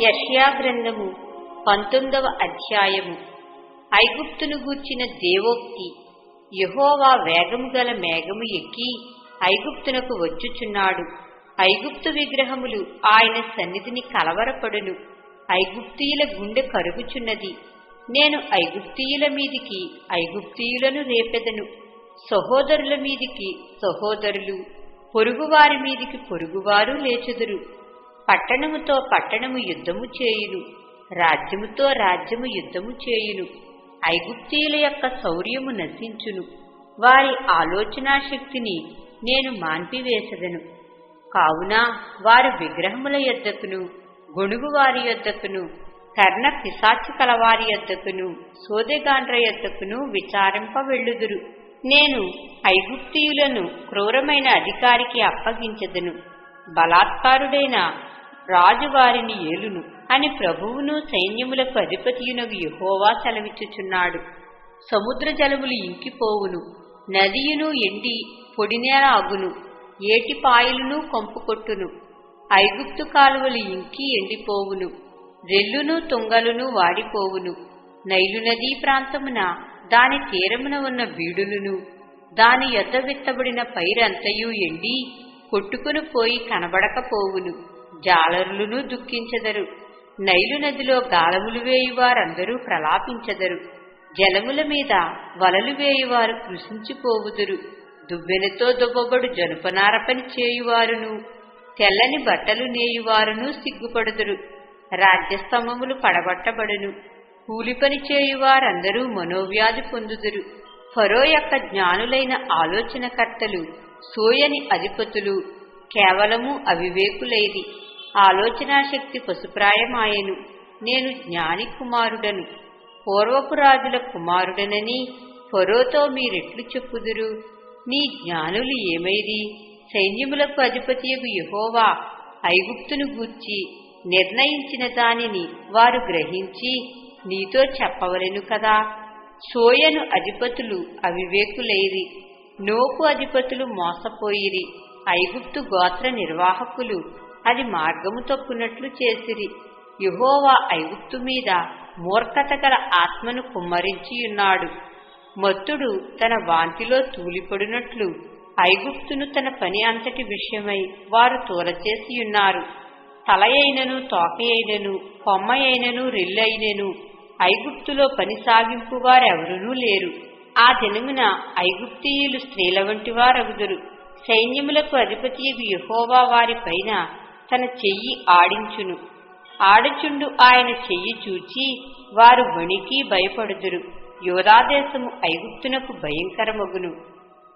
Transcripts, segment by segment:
యష్యా గ్రంథము పంతొమ్మిదవ అధ్యాయము. ఐగుప్తును గూర్చిన దేవోక్తి యహోవా వేగము గల మేఘము ఎక్కి ఐగుప్తునకు వచ్చుచున్నాడు. ఐగుప్తు విగ్రహములు ఆయన సన్నిధిని కలవరపడును. ఐగుప్తీయుల గుండె కరుగుచున్నది. నేను ఐగుప్తీయుల మీదికి ఐగుప్తీయులను రేపెదను. సహోదరుల మీదికి సహోదరులు పొరుగువారి మీదికి పొరుగువారు లేచెదురు. పట్టణముతో పట్టణము యుద్ధము చేయును. రాజ్యముతో రాజ్యము యుద్ధము చేయును. ఐగుప్తీయుల యొక్క శౌర్యము నశించును. వారి ఆలోచనా శక్తిని నేను మాన్పివేసదను. కావున వారు విగ్రహముల యొద్దకును గొణుగువారి యొద్దకును కర్ణ పిశాచి కలవారి యొద్దకును సోదెగాండ్ర యొద్దకును విచారింప వెళ్ళుదురు నేను ఐగుప్తీయులను క్రూరమైన అధికారికి అప్పగించదను. బలాత్కారుడైన రాజు వారిని ఏలును అని ప్రభువును సైన్యములకు అధిపతియునగు యహోవా సెలవిచ్చుచున్నాడు. సముద్ర జలములు ఇంకిపోవును. నదియును ఎండి పొడినేల అగును ఏటిపాయలును కొంపుకొట్టును. ఐగుప్తు కాలువలు ఇంకి ఎండిపోవును. రెల్లును తుంగలును వాడిపోవును. నైలు నదీ ప్రాంతమున దాని తీరమున ఉన్న బీడులును దాని యొద్ద విత్తబడిన పైరంతయు ఎండి కొట్టుకుని పోయి కనబడకపోవును. జాలరులను దుఃఖించెదరు. నైలు నదిలో గాలములు వేయువారందరూ ప్రలాపించెదరు. జలముల మీద వలలు వేయువారు కృషించిపోవుదురు. దువ్వెనతో దువ్వబడు జనుపనార పని చేయువారును. తెల్లని బట్టలు నేయువారును సిగ్గుపడుదురు. రాజ్యస్తంభములు పడబట్టబడును కూలి పని చేయువారందరూ మనోవ్యాధి పొందుదురు. ఫరో యొక్క జ్ఞానులైన ఆలోచనకర్తలు సోయని అధిపతులు కేవలము అవివేకులైది ఆలోచనాశక్తి పశుప్రాయమాయను. నేను జ్ఞాని కుమారుడను. పూర్వపు రాజుల కుమారుడనని ఫరోతో మీరెట్లు చెప్పుదురు. నీ జ్ఞానులు ఏమైది సైన్యములకు అధిపతియగు యహోవా ఐగుప్తును గూర్చి నిర్ణయించిన దానిని వారు గ్రహించి నీతో చెప్పవలెను కదా. సోయను అధిపతులు అవివేకులైరి నోపు అధిపతులు మోసపోయిరి ఐగుప్తు గోత్ర నిర్వాహకులు అది మార్గము తప్పునట్లు చేసిరి. యుహోవా ఐగుప్తు మీద మూర్ఖత గల ఆత్మను కుమ్మరించియున్నాడు. మత్తుడు తన వాంతిలో తూలిపడినట్లు ఐగుప్తును తన పని అంతటి విషయమై వారు తూలచేసియున్నారు. తలయైనను తోకయైనను కొమ్మయైనను కొమ్మ అయినను రెల్లైనను ఐగుప్తులో పని సాగింపు లేరు. ఆ దినమున ఐగుప్తీయులు స్త్రీల వంటి వారగుదురు. సైన్యములకు అధిపతియగు యహోవా వారి పైన తన చెయ్యి ఆడించును. ఆడుచుండు ఆయన చెయ్యి చూచి వారు వణికి భయపడుదురు. యోధాదేశము ఐగుప్తునకు భయంకరమగును.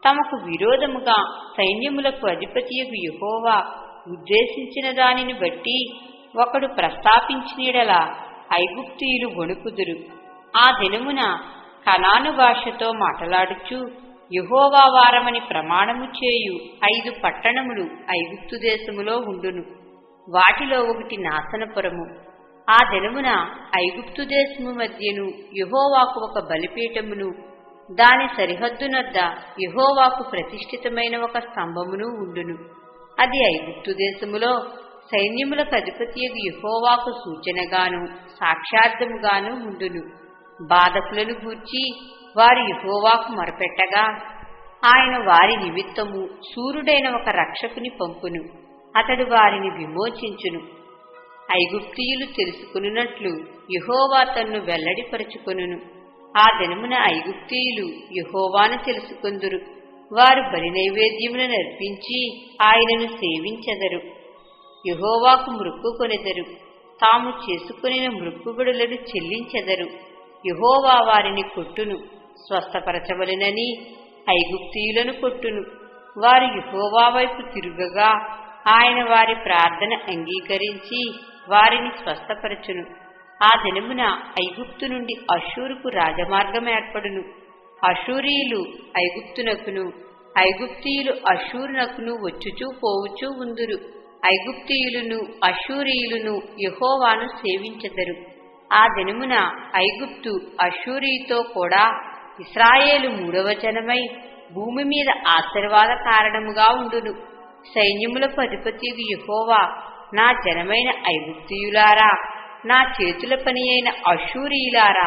తమకు విరోధముగా సైన్యములకు అధిపతియగు యహోవా ఉద్దేశించిన దానిని బట్టి ఒకడు ప్రస్తాపించినీడలా ఐగుప్తీయులు వణుకుదురు. ఆ దినమున కనాను భాషతో మాట్లాడుచు యహోవా వారమని ప్రమాణము చేయు ఐదు పట్టణములు ఐగుప్తు దేశములో ఉండును. వాటిలో ఒకటి నాశనపురము ఆ దినమున ఐగుప్తు దేశము మధ్యను యహోవాకు ఒక బలిపీఠమును దాని సరిహద్దునద్ద యహోవాకు ప్రతిష్ఠితమైన ఒక స్తంభమును ఉండును. అది ఐగుప్తు దేశములో సైన్యముల అధిపతియగు యహోవాకు సూచనగాను సాక్షార్థముగాను ఉండును. బాధకులను గూర్చి వారు యహోవాకు మొరపెట్టగా ఆయన వారి నిమిత్తము సూర్యుడైన ఒక రక్షకుని పంపును అతడు వారిని విమోచించును. ఐగుప్తియులు తెలుసుకున్నట్లు యహోవా తన్ను వెల్లడిపరుచుకొనును. ఆ దినమున ఐగుప్తియులు యహోవాను తెలుసుకుందురు. వారు బలి నైవేద్యమును అర్పించి ఆయనను సేవించెదరు. యహోవాకు మృక్కు కొనెదరు. తాము చేసుకుని మృక్కుబడులను చెల్లించెదరు. యహోవా వారిని కొట్టును స్వస్థపరచవలెనని ఐగుప్తీయులను కొట్టును. వారు యహోవా వైపు తిరుగగా ఆయన వారి ప్రార్థన అంగీకరించి వారిని స్వస్థపరచును. ఆ దినమున ఐగుప్తు నుండి అశూరుకు రాజమార్గం ఏర్పడును. అషూరీలు ఐగుప్తునకును ఐగుప్తీయులు అషూరునకును వచ్చుచూ పోవుచూ ఉందురు. ఐగుప్తీయులను అషూరీయులను యహోవాను సేవించెదరు. ఆ దినమున ఐగుప్తు అషూరీతో కూడా ఇస్రాయేలు మూడవ జనమై భూమి మీద ఆశీర్వాద కారణముగా ఉండును. సైన్యముల పధిపతియు యహోవా నా జనమైన ఐగుప్తియులారా నా చేతుల పని అయిన అషూరీయులారా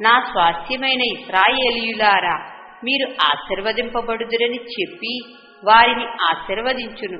నా స్వాస్థ్యమైన ఇస్రాయేలీయులారా మీరు ఆశీర్వదింపబడుదురని చెప్పి వారిని ఆశీర్వదించును.